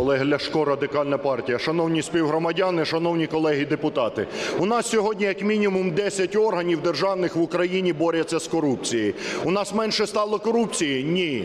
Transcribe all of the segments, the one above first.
Олег Ляшко, Радикальна партія. Шановні співгромадяни, шановні колеги депутати, у нас сьогодні як мінімум 10 органів державних в Україні борються з корупцією. У нас менше стало корупції? Ні.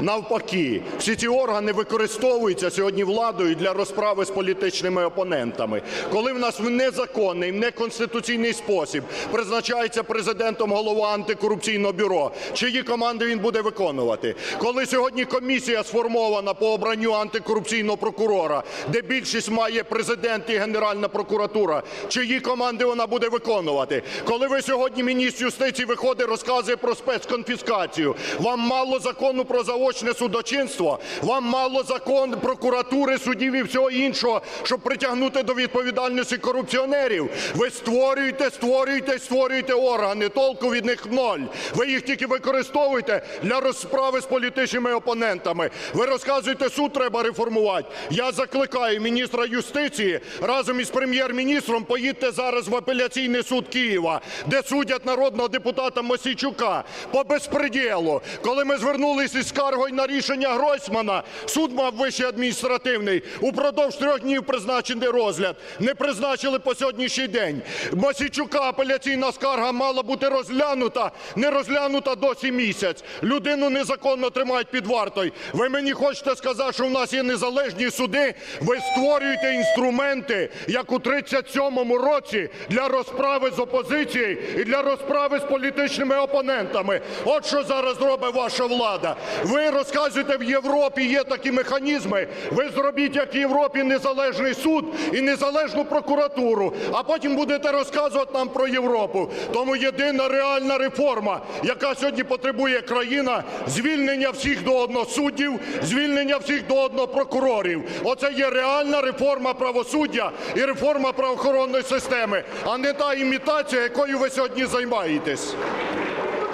Навпаки, всі ці органи використовуються сьогодні владою для розправи з політичними опонентами. Коли в нас в незаконний, в неконституційний спосіб призначається президентом голова антикорупційного бюро, чиї команди він буде виконувати? Коли сьогодні комісія сформована по обранню антикорупційного прокурора, де більшість має президент і Генеральна прокуратура, чиї команди вона буде виконувати? Коли ви сьогодні міністр юстиції виходить, розказує про спецконфіскацію, вам мало закону про заочне судочинство, вам мало закон прокуратури, судів і всього іншого, щоб притягнути до відповідальності корупціонерів. Ви створюєте, створюєте, створюєте органи, толку від них ноль. Ви їх тільки використовуєте для розправи з політичними опонентами. Ви розказуєте, суд треба реформувати. Я закликаю міністра юстиції разом із прем'єр-міністром поїдьте зараз в апеляційний суд Києва, де судять народного депутата Мосійчука по безпреділу. Коли ми звернулися із скаргою на рішення Гройсмана, суд мав вищий адміністративний упродовж трьох днів призначений розгляд. Не призначили по сьогоднішній день. Мосійчука апеляційна скарга мала бути розглянута, не розглянута досі місяць. Людину незаконно тримають під вартою. Ви мені хочете сказати, що в нас є незалежні суди? Ви створюєте інструменти, як у 37-му році, для розправи з опозицією і для розправи з політичними опонентами. От що зараз робить ваша влада. Ви розказуєте, в Європі є такі механізми. Ви зробіть, як в Європі, незалежний суд і незалежну прокуратуру, а потім будете розказувати нам про Європу. Тому єдина реальна реформа, яка сьогодні потребує країна, звільнення всіх до одного суддів, звільнення всіх до одного прокурорів. Оце є реальна реформа правосуддя і реформа правоохоронної системи, а не та імітація, якою ви сьогодні займаєтесь.